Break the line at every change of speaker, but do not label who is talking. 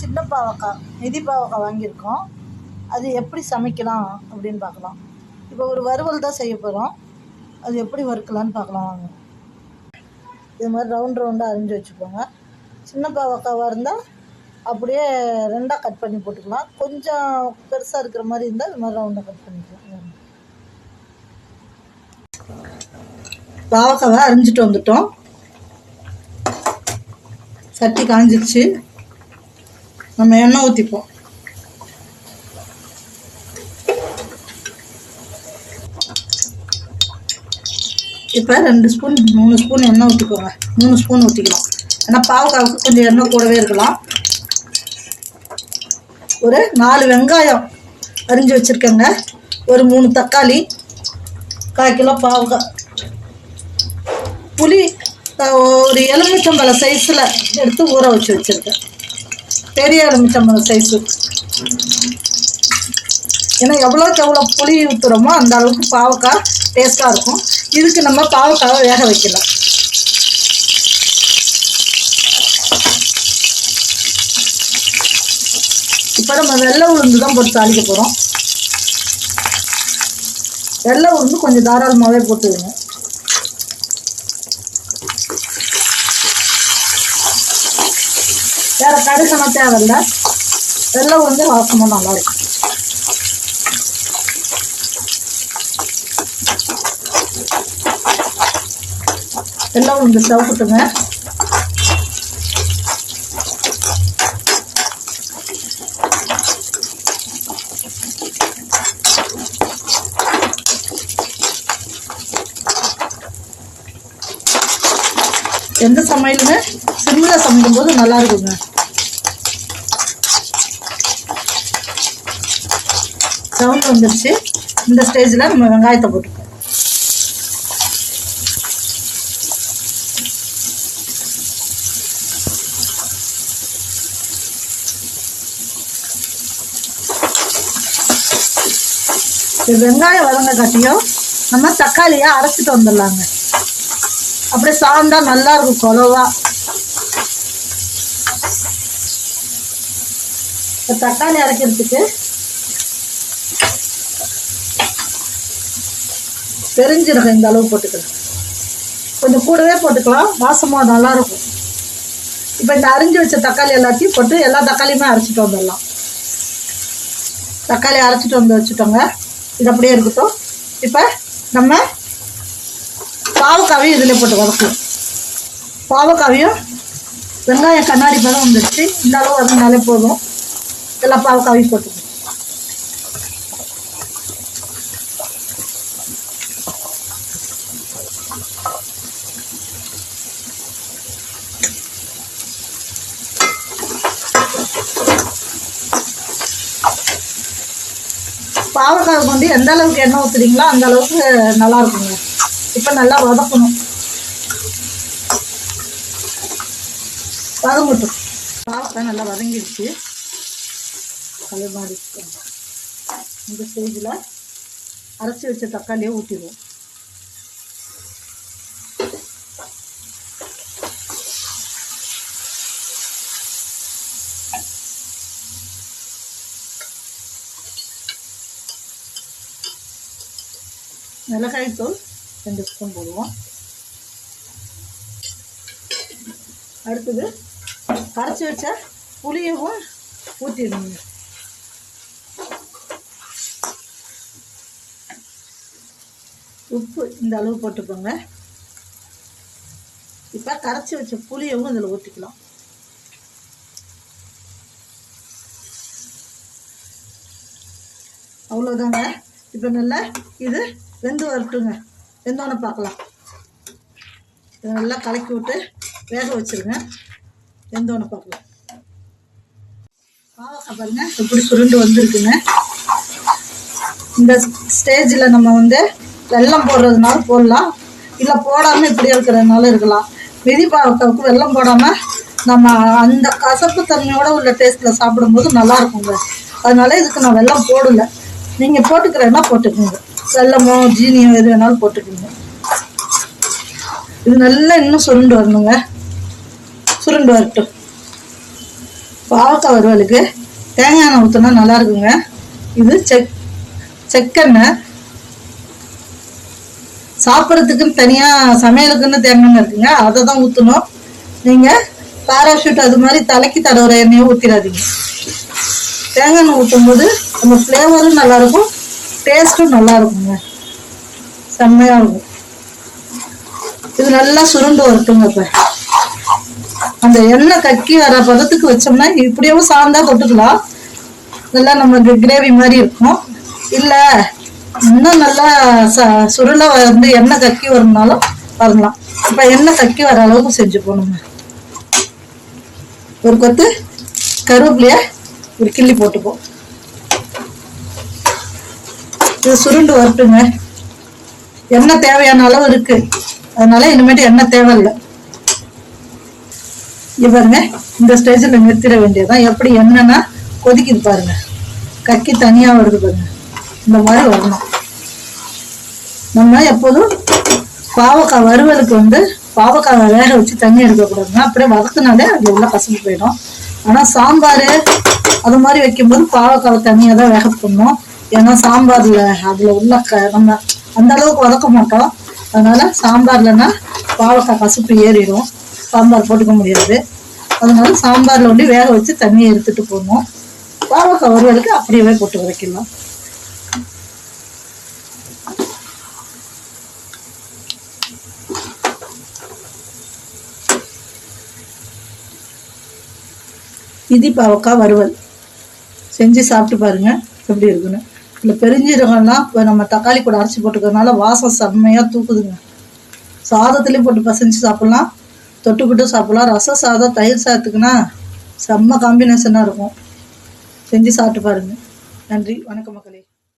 சின்ன பாவக்காய் மிதி பாவக்காய் வாங்கியிருக்கோம். அது எப்படி சமைக்கலாம் அப்படின்னு பார்க்கலாம். இப்போ ஒரு வறுவல் தான் செய்ய போகிறோம் அது எப்படி வறுக்கலான்னு பார்க்கலாம் வாங்க. இது மாதிரி ரவுண்ட் ரவுண்டாக அரிஞ்சு வச்சுக்கோங்க. சின்ன பாவக்காவாக இருந்தால் அப்படியே ரெண்டாக கட் பண்ணி போட்டுக்கலாம். கொஞ்சம் பெருசாக இருக்கிற மாதிரி இருந்தால் இது மாதிரி ரவுண்டாக கட் பண்ணிக்கலாம். பாவக்காவை அரிஞ்சிட்டு வந்துட்டோம். சட்டி காஞ்சிருச்சு. நம்ம எண்ணெய் ஊற்றிப்போம் இப்போ ரெண்டு ஸ்பூன் மூணு ஸ்பூன் எண்ணெய் ஊற்றிக்கோங்க மூணு ஸ்பூன் ஊற்றிக்கலாம் ஏன்னா பாவக்காவுக்கு கொஞ்சம் எண்ணெய் கூடவே இருக்கலாம். ஒரு நாலு வெங்காயம் அரிஞ்சு வச்சுருக்கேங்க. ஒரு மூணு தக்காளி கால் கிலோ பாவக்காய் புளி ஒரு எலுமிச்சம்பழம் சைஸில் எடுத்து ஊற வச்சு வச்சுருக்கேன். பெரிய எலுமிச்சம்பழம் சைஸு ஏன்னா எவ்வளோக்கு எவ்வளோ புளி ஊற்றுறோமோ அந்த அளவுக்கு பாவக்காய் டேஸ்ட்டாக இருக்கும். இதுக்கு நம்ம பாவக்காவை வேக வைக்கலாம். இப்போ நம்ம வெள்ளை உளுந்து தான் போட்டு தாளிக்க போகிறோம் வெள்ளை உளுந்து கொஞ்சம் தாராளமாகவே போட்டுக்கணும் வேற கடுகெல்லாம் தேவையில்ல. வெள்ளம் வந்து வாசமாக நல்லா இருக்கும். வெள்ளை உளுந்து எந்த சமையலுமே சிம்மில் சமைக்கும் போது நல்லா இருக்குங்க. சவுண்ட் வந்துருச்சு. இந்த ஸ்டேஜில் நம்ம வெங்காயத்தை போட்டுக்கோம் வெங்காயம் வதங்க காட்டியும் நம்ம தக்காளியை அரைச்சிட்டு வந்துடலாங்க. அப்படியே சாந்தா நல்லா இருக்கும் குலவா இப்போ தக்காளி அரைக்கிறதுக்கு பெருஞ்சீரகம் இந்த அளவு போட்டுக்கலாம் கொஞ்சம் கூடவே போட்டுக்கலாம். வாசமாக நல்லாயிருக்கும். இப்போ இந்த அரிஞ்சு வச்ச தக்காளி எல்லாத்தையும் போட்டு எல்லா தக்காளியுமே அரைச்சிட்டு வந்துடலாம். தக்காளி அரைச்சிட்டு வந்து வச்சுட்டோங்க. இது அப்படியே இருக்கட்டும். இப்போ நம்ம பாவக்காவையும் இதில் போட்டு வதக்கலாம் பாவக்காவையும் வெங்காயம் கண்ணாடி பதம் வந்துடுச்சு இந்த அளவு வதங்கினாலே போதும். எல்லா பாவக்காவையும் போட்டுக்கணும் பாவக்காய் வந்து எந்த அளவுக்கு எண்ணெய் ஊற்றுறீங்களோ அந்த அளவுக்கு நல்லா இருக்குங்க. இப்போ நல்லா வதக்கணும். வதங்கட்டும் பாவக்காய் நல்லா வதங்கிடுச்சு. அது மாதிரி இந்த ஸ்டேஜில் அரைச்சி வச்ச தக்காளியை ஊற்றிடுவோம் மிளகாய் தூள் ரெண்டு ஸ்பூன் போடுவோம். அடுத்தது கரைச்சி வச்ச புளியவும் ஊற்றிடுங்க உப்பு இந்த அளவு போட்டுக்கோங்க. இப்போ கரைச்சி வச்ச புளியவும் இதில் ஊற்றிக்கலாம் அவ்வளோதாங்க இப்போ நல்லா இது வெந்து வரட்டுங்க. வெந்தோன்னு பார்க்கலாம். இதை நல்லா கலக்கி விட்டு வேக வச்சிருங்க. வெந்தோன்னு பார்க்கலாம். பாவக்காய் பாருங்க இப்படி சுருண்டு வந்துருக்குங்க. இந்த ஸ்டேஜில் நம்ம வந்து வெள்ளம் போடுறதுனால போடலாம். இல்லை போடாமல் இப்படி இருக்கிறதுனால இருக்கலாம். மிதி பாவக்காவுக்கு வெள்ளம் போடாமல் நம்ம அந்த கசப்பு தன்மையோட உள்ள டேஸ்ட்டில் சாப்பிடும்போது நல்லா இருக்குங்க. அதனால இதுக்கு நான் வெள்ளம் போடல. நீங்கள் போட்டுக்கிறேன்னா போட்டுக்கோங்க. வெல்லமோ ஜீனியோ எது வேணாலும் போட்டுக்கோங்க. இது நல்லா இன்னும் சுருண்டு வரணுங்க. சுருண்டு வரட்டும். பாவக்காய் வறுவலுக்கு தேங்காய் எண்ணெய் ஊற்றினா நல்லா இருக்குங்க. இது செக் செக்கெண்ணெய். சாப்பிட்றதுக்குன்னு தனியாக சமையலுக்குன்னு தேங்காய் இருக்குங்க. அதை தான் ஊற்றணும் நீங்கள் பாராஷூட் அது மாதிரி தலைக்கு தடவுற எண்ணெயை ஊற்றிடாதீங்க தேங்காய் எண்ணெய் ஊற்றும் போது அந்த ஃப்ளேவரும் நல்லாயிருக்கும் டேஸ்ட்டும் நல்லா இருக்குங்க செம்மையாக இருக்கும் இது நல்லா சுருண்டு வரட்டுங்க இப்போ. அந்த எண்ணெய் கக்கி வர பதத்துக்கு வச்சோம்னா இப்படியும் சாந்தா தொட்டுக்கலாம். நல்லா நமக்கு கிரேவி மாதிரி இருக்கும். இல்லை இன்னும் நல்லா ச சுருள வந்து எண்ணெய் கக்கி வரணுனாலும் வரலாம். இப்போ எண்ணெய் கக்கி வர அளவுக்கு செஞ்சு போகணுங்க. ஒரு கொத்து கருவேப்பிலைய ஒரு கிள்ளி போட்டுப்போம். இது சுருண்டு வரட்டுங்க. எண்ணெய் தேவையான அளவு இருக்கு. அதனால இனிமேட்டு எண்ணெய் தேவையில்லை. இவருங்க பாருங்க இந்த ஸ்டேஜில் நிறுத்திட வேண்டியதுதான். எப்படி என்னன்னா கொதிக்குது பாருங்க. கக்கி தனியா வருது பாருங்க. இந்த மாதிரி வரணும். நம்ம எப்போதும் பாவக்காய் வறுவலுக்கு வந்து பாவக்காய் வேக வச்சு தண்ணி எடுக்கக்கூடாதுங்க அப்படியே வதக்குனாலே அது உள்ள கசந்து போயிடும். ஆனால் சாம்பார் அது மாதிரி வைக்கும்போது பாவக்காவை தண்ணியாக தான் வேக போடணும். ஏன்னா சாம்பாரில் அதில் உள்ள க நம்ம அந்த அளவுக்கு வதக்க மாட்டோம். அதனால சாம்பார்லன்னா பாவக்காய் கசுப்பு ஏறிடும். சாம்பார் போட்டுக்க முடியாது. அதனால சாம்பாரில் வந்து வேக வச்சு தண்ணியை எடுத்துட்டு போடணும். பாவக்காய் வறுவலுக்கு அப்படியே போட்டு வதக்கிடலாம். இதி பாவக்காய் வறுவல். செஞ்சு சாப்பிட்டு பாருங்க எப்படி இருக்குன்னு. இல்லை பெருஞ்சீரகம்லாம் இப்போ நம்ம தக்காளி கூட அரைச்சி போட்டுக்கிறதுனால வாசம் செம்மையாக தூக்குதுங்க. சாதத்துலேயும் போட்டு பசஞ்சு சாப்பிட்லாம். தொட்டுக்கிட்டு சாப்பிட்லாம். ரசம் சாதம் தயிர் சாதத்துக்குன்னா செம்ம காம்பினேஷனாக இருக்கும். செஞ்சு சாப்பிட்டு பாருங்க. நன்றி. வணக்கம் மக்களே.